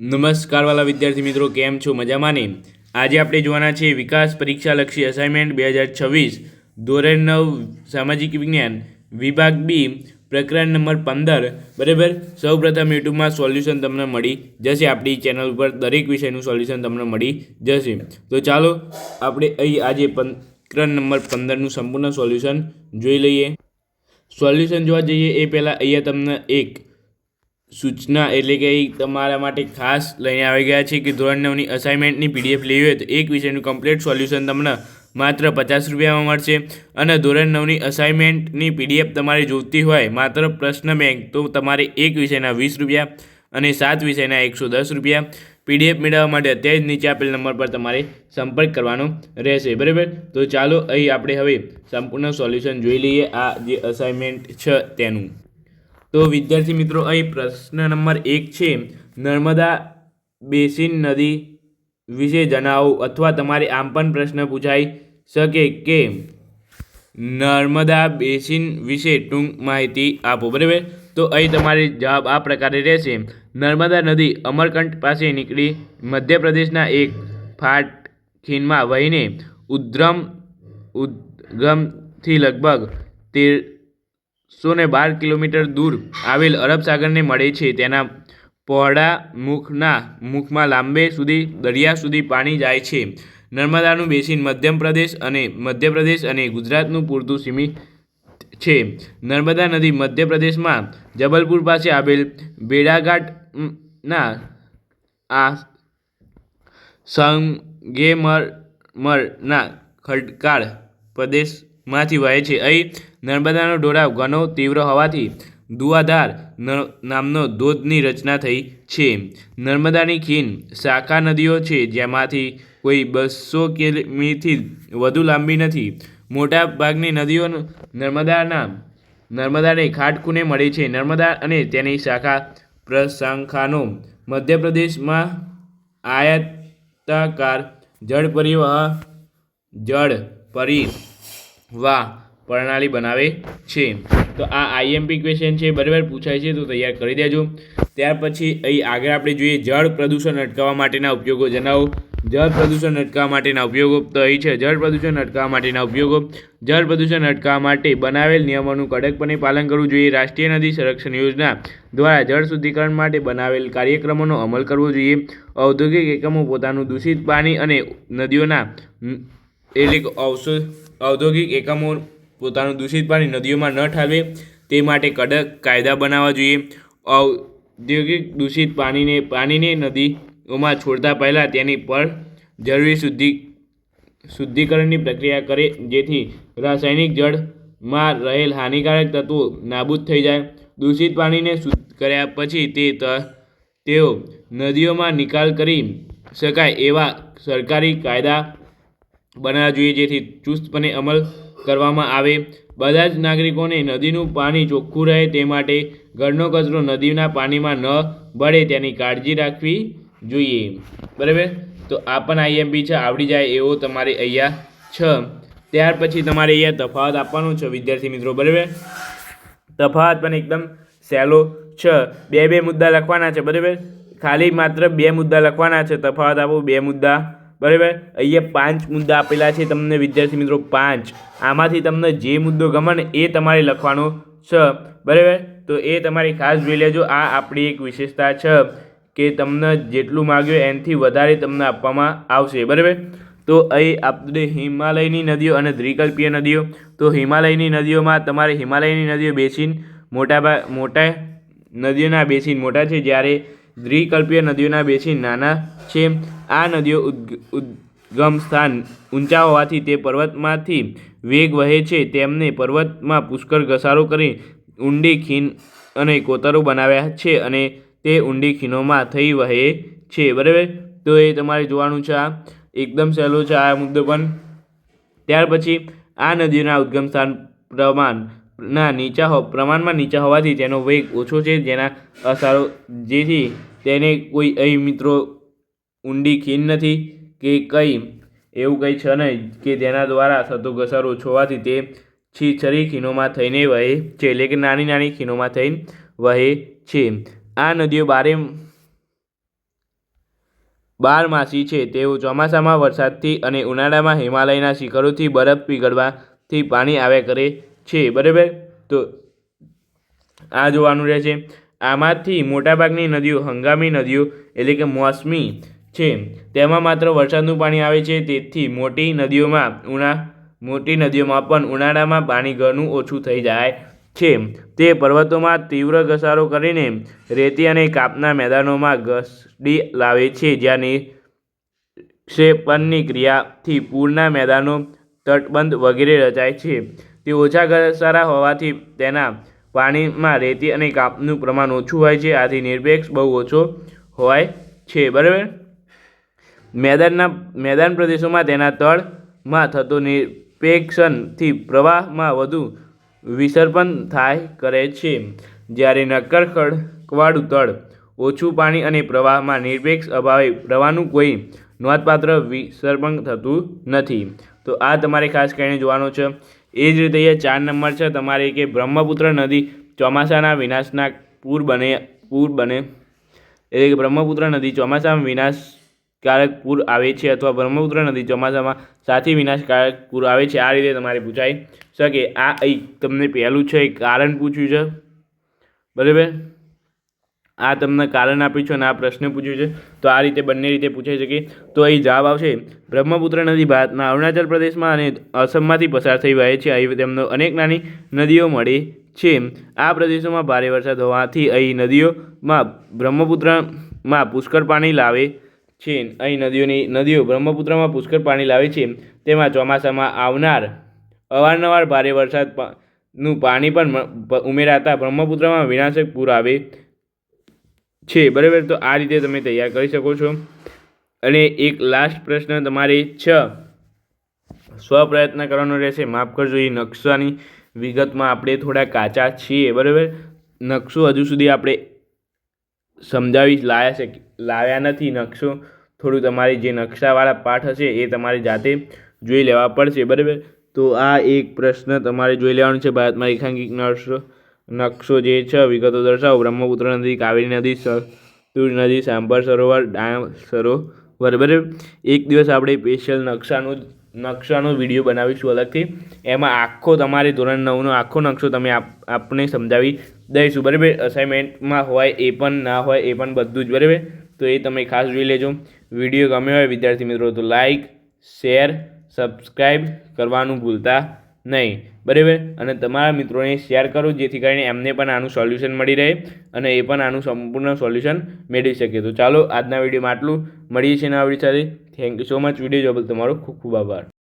નમસ્કાર વાલા વિદ્યાર્થી મિત્રો, કેમ છો? મજામાં ને આજે આપણે જોવાના છે વિકાસ પરીક્ષાલક્ષી અસાઇનમેન્ટ બે હજાર છવ્વીસ, ધોરણ નવ, સામાજિક વિજ્ઞાન, વિભાગ બી, પ્રકરણ નંબર પંદર. બરાબર? સૌપ્રથમ યુટ્યુબમાં સોલ્યુશન તમને મળી જશે. આપણી ચેનલ ઉપર દરેક વિષયનું સોલ્યુશન તમને મળી જશે. તો ચાલો, આપણે અહીં આજે પ્રકરણ નંબર પંદરનું સંપૂર્ણ સોલ્યુશન જોઈ લઈએ. સોલ્યુશન જોવા જઈએ એ પહેલાં અહીંયા તમને એક સૂચના એટલે કે એ તમારા માટે ખાસ લઈને આવી ગયા છે કે ધોરણ નવની અસાઇનમેન્ટની પીડીએફ લેવી હોય તો એક વિષયનું કમ્પ્લીટ સોલ્યુશન તમને માત્ર પચાસ રૂપિયામાં મળશે. અને ધોરણ નવની અસાઇનમેન્ટની પીડીએફ તમારે જોઈતી હોય, માત્ર પ્રશ્ન બેંક તો તમારે એક વિષયના વીસ રૂપિયા અને સાત વિષયના એકસો દસ રૂપિયા. પીડીએફ મેળવવા માટે અત્યારે જ નીચે આપેલ નંબર પર તમારે સંપર્ક કરવાનો રહેશે. બરાબર? તો ચાલો અહીં આપણે હવે સંપૂર્ણ સોલ્યુશન જોઈ લઈએ આ જે અસાઇનમેન્ટ છે તેનું. તો વિદ્યાર્થી મિત્રો, અહીં પ્રશ્ન નંબર એક છે, નર્મદા બેસિન નદી વિશે જણાવો અથવા તમારે આમ પણ પ્રશ્ન પૂછાઈ શકે કે નર્મદા બેસિન વિશે ટૂંક માહિતી આપો, બરાબર? તો અહીં તમારે જવાબ આ પ્રકારે રહેશે. નર્મદા નદી અમરકંઠ પાસે નીકળી મધ્યપ્રદેશના એક ફાટ ખીણમાં વહીને ઉદ્રમ, ઉદ્ગમથી લગભગ તેર સો ને બાર કિલોમીટર દૂર આવેલ અરબ સાગરને મળે છે. તેના પહોળા મુખના મુખમાં લાંબે સુધી, દરિયા સુધી પાણી જાય છે. નર્મદાનું બેસિન મધ્યપ્રદેશ અને મધ્યપ્રદેશ અને ગુજરાતનું પૂરતું સીમિત છે. નર્મદા નદી મધ્યપ્રદેશમાં જબલપુર પાસે આવેલ બેડાઘાટના આ સંગેમરમરના ખડકાળ પ્રદેશમાંથી વહે છે. અહીં નર્મદાનો ઢોળાવ ઘણો તીવ્ર હોવાથી દુઆધાર નામનો ધોધની રચના થઈ છે. નર્મદાની ખીણ શાખા નદીઓ છે, જેમાંથી કોઈ બસો કિમીથી વધુ લાંબી નથી. મોટા ભાગની નદીઓ નર્મદાના, નર્મદાને ખાટકૂને મળે છે. નર્મદા અને તેની શાખા પ્રશાખાનો મધ્યપ્રદેશમાં આયતાકાર જળ પરિવહન જળ પરિવાહ પ્રણાલી બનાવે છે. તો આ આઈએમપી ક્વેશ્ચન છે, બરાબર? પૂછાય છે, તો તૈયાર કરી દેજો. ત્યાર પછી અહીં આગળ આપણે જોઈએ જળ પ્રદૂષણ અટકાવવા માટેના ઉપયોગો. જણાવો. જળ પ્રદૂષણ અટકાવવા માટેના ઉપયોગો. તો અહીં છે, જળ પ્રદૂષણ અટકાવવા માટેના ઉપયોગો. જળ પ્રદૂષણ અટકાવવા માટે બનાવેલ નિયમોનું કડકપણે પાલન કરવું જોઈએ. રાષ્ટ્રીય નદી સંરક્ષણ યોજના દ્વારા જળ શુદ્ધિકરણ માટે બનાવેલ કાર્યક્રમોનો અમલ કરવો જોઈએ. ઔદ્યોગિક એકમો પોતાનું દૂષિત પાણી અને નદીઓના એટલે કે ઔષધ ઔદ્યોગિક એકમો પોતાનું દૂષિત પાણી નદીઓમાં ન ઠાલવે, તે માટે કડક કાયદા બનાવવા જોઈએ. ઔદ્યોગિક દૂષિત પાણીને પાણીને નદીઓમાં છોડતા પહેલાં તેની પર જરૂરી શુદ્ધિ શુદ્ધિકરણની પ્રક્રિયા કરે, જેથી રાસાયણિક જળમાં રહેલ હાનિકારક તત્વો નાબૂદ થઈ જાય. દૂષિત પાણીને શુદ્ધ કર્યા પછી તે તેઓ નદીઓમાં નિકાલ કરી શકાય એવા સરકારી કાયદા બનાવવા જોઈએ, જેથી ચુસ્તપણે અમલ કરવામાં આવે. બધા જ નાગરિકોને નદીનું પાણી ચોખ્ખું રહે, તે માટે ઘરનો કચરો નદીના પાણીમાં ન બળે તેની કાળજી રાખવી જોઈએ. બરાબર? તો આ પણ આઈએમપી છે, આવડી જાય એવો તમારે અહીંયા છ. ત્યાર પછી તમારે અહીંયા તફાવત આપવાનો છે, વિદ્યાર્થી મિત્રો, બરાબર? તફાવત પણ એકદમ સહેલો છ. બે બે મુદ્દા લખવાના છે, બરાબર? ખાલી માત્ર બે મુદ્દા લખવાના છે, તફાવત આપો, બે મુદ્દા બરાબર? અહીંયા પાંચ મુદ્દા આપેલા છે તમને, વિદ્યાર્થી મિત્રો, પાંચ. આમાંથી તમને જે મુદ્દો ગમે ને એ તમારે લખવાનો છે. બરાબર? તો એ તમારે ખાસ જોઈ લેજો. આ આપણી એક વિશેષતા છે કે તમને જેટલું માગ્યું એનાથી વધારે તમને આપવામાં આવશે. બરાબર? તો અહીં આપણે હિમાલયની નદીઓ અને દ્વિકલ્પીય નદીઓ. તો હિમાલયની નદીઓમાં તમારે હિમાલયની નદીઓ બેસીન મોટા મોટા નદીઓના બેસીન મોટા છે. જ્યારે દ્વિકલ્પીય નદીઓના બેસી નાના છે. આ નદીઓ ઉદ્ગ, ઉદ્ગમ સ્થાન ઊંચા હોવાથી તે પર્વતમાંથી વેગ વહે છે. તેમને પર્વતમાં પુષ્કળ ઘસારો કરી ઊંડી ખીણ અને કોતરો બનાવ્યા છે અને તે ઊંડી ખીણોમાં થઈ વહે છે. બરાબર? તો એ તમારે જોવાનું છે આ. એકદમ સહેલો છે આ મુદ્દો પણ. ત્યાર પછી આ નદીઓના ઉદ્ગમ સ્થાન પ્રમાણના નીચા હો, પ્રમાણમાં નીચા હોવાથી તેનો વેગ ઓછો છે. જેના અસરો જેથી તેને કોઈ અહીં મિત્રો ઊંડી ખીણ નથી કે કંઈ એવું કંઈ છે નહીં કે તેના દ્વારા થતો ઘસારો ઓછો હોવાથી તે છીછરી ખીણોમાં થઈને વહે છે, એટલે કે નાની નાની ખીણોમાં થઈને વહે છે. આ નદીઓ બારે બારમાસી છે. તેઓ ચોમાસામાં વરસાદથી અને ઉનાળામાં હિમાલયના શિખરોથી બરફ પીગળવાથી પાણી આવ્યા કરે છે. બરાબર? તો આ જોવાનું રહેશે. આમાંથી મોટાભાગની નદીઓ હંગામી નદીઓ એટલે કે મોસમી છે. તેમાં માત્ર વરસાદનું પાણી આવે છે, તેથી મોટી નદીઓમાં ઉના, મોટી નદીઓમાં પણ ઉનાળામાં પાણી ઘણું ઓછું થઈ જાય છે. તે પર્વતોમાં તીવ્ર ઘસારો કરીને રેતી અને કાપના મેદાનોમાં ઘસડી લાવે છે, જ્યાં નિક્ષેપણની ક્રિયાથી પૂરના મેદાનો તટબંધ વગેરે રચાય છે. તે ઓછા ઘસારા હોવાથી તેના પાણીમાં રેતી અને કાપનું પ્રમાણ ઓછું હોય છે. આથી નિરપેક્ષ બહુ ઓછો હોય છે. બરાબર? મેદાનના, મેદાન પ્રદેશોમાં તેના તળમાં થતો નિરપેક્ષથી પ્રવાહમાં વધુ વિસર્પણ થાય, કરે છે. જ્યારે નક્કર ખડકવાળું તળ ઓછું પાણી અને પ્રવાહમાં નિરપેક્ષ અભાવે પ્રવાહનું કોઈ નોંધપાત્ર વિસર્પણ થતું નથી. તો આ તમારે ખાસ કરીને જોવાનું છે. એ જ રીતે અહીંયા ચાર નંબર છે. તમારે કે બ્રહ્મપુત્ર નદી ચોમાસાના વિનાશના પૂર બને પૂર બને. એટલે કે બ્રહ્મપુત્ર નદી ચોમાસામાં વિનાશકારક પૂર આવે છે અથવા બ્રહ્મપુત્ર નદી ચોમાસામાં સાથી વિનાશકારક પૂર આવે છે. આ રીતે તમારે પૂછાઈ શકે. આ અહીં તમને પહેલું છે. કારણ પૂછ્યું છે. બરાબર? આ તમને કારણ આપ્યું છે અને આ પ્રશ્ન પૂછ્યું છે. તો આ રીતે બંને રીતે પૂછાઈ શકે. તો અહીં જવાબ આવશે. બ્રહ્મપુત્ર નદી ભારતના અરુણાચલ પ્રદેશમાં અને અસમમાંથી પસાર થઈ વહે છે. અહીં તેમનો અનેક નાની નદીઓ મળે છે. આ પ્રદેશોમાં ભારે વરસાદ હોવાથી અહીં નદીઓમાં બ્રહ્મપુત્રમાં પુષ્કળ પાણી લાવે છે. અહીં નદીઓની નદીઓ બ્રહ્મપુત્રમાં પુષ્કળ પાણી લાવે છે. તેમાં ચોમાસામાં આવનાર અવારનવાર ભારે વરસાદનું પાણી પણ ઉમેરાતા બ્રહ્મપુત્રમાં વિનાશક પૂર આવે છે, બરાબર? તો આ રીતે તમે તૈયાર કરી શકો છો. અને એક લાસ્ટ પ્રશ્ન તમારે છ. સ્વપ્રયત્ન કરવાનો રહેશે, માફ કરજો, એ નકશાની વિગતમાં આપણે થોડા કાચા છીએ, બરાબર? નકશો હજુ સુધી આપણે સમજાવી લાયા છે, લાવ્યા નથી નકશો. થોડું તમારી જે નકશાવાળા પાઠ હશે એ તમારી જાતે જોઈ લેવા પડશે, બરાબર? તો આ એક પ્રશ્ન તમારે જોઈ લેવાનો છે, ભારતમાં રેખાંકિત નકશો. નકશો જે છે વિગતો દર્શાવો. બ્રહ્મપુત્ર નદી, કાવેરી નદી સતુજ નદી, સાંભર સરોવર, ડાંગ સરોવર. બરાબર એક દિવસ આપણે સ્પેશિયલ નકશાનું નકશાનો વીડિયો બનાવીશું અલગથી. એમાં આખો તમારે ધોરણ નવનો આખો નકશો તમે આપ, આપને સમજાવી દઈશું. બરાબર? અસાઇનમેન્ટમાં હોય એ પણ ના હોય એ પણ બધું જ. બરાબર? તો એ તમે ખાસ જોઈ લેજો. વીડિયો ગમ્યો હોય વિદ્યાર્થી મિત્રો તો લાઈક શેર સબસ્ક્રાઈબ કરવાનું ભૂલતા નહીં. બરાબર? અને તમારા મિત્રોને શેર કરો, જેથી કરીને એમને પણ આનું સોલ્યુશન મળી રહે અને એ પણ આનું સંપૂર્ણ સોલ્યુશન મેળવી શકે. તો ચાલો આજના વિડીયોમાં આટલું. મળીએ છીએ નવા વીડિયો સાથે. Thank you so much video જોવા બદલ તમારો ખૂબ ખૂબ આભાર.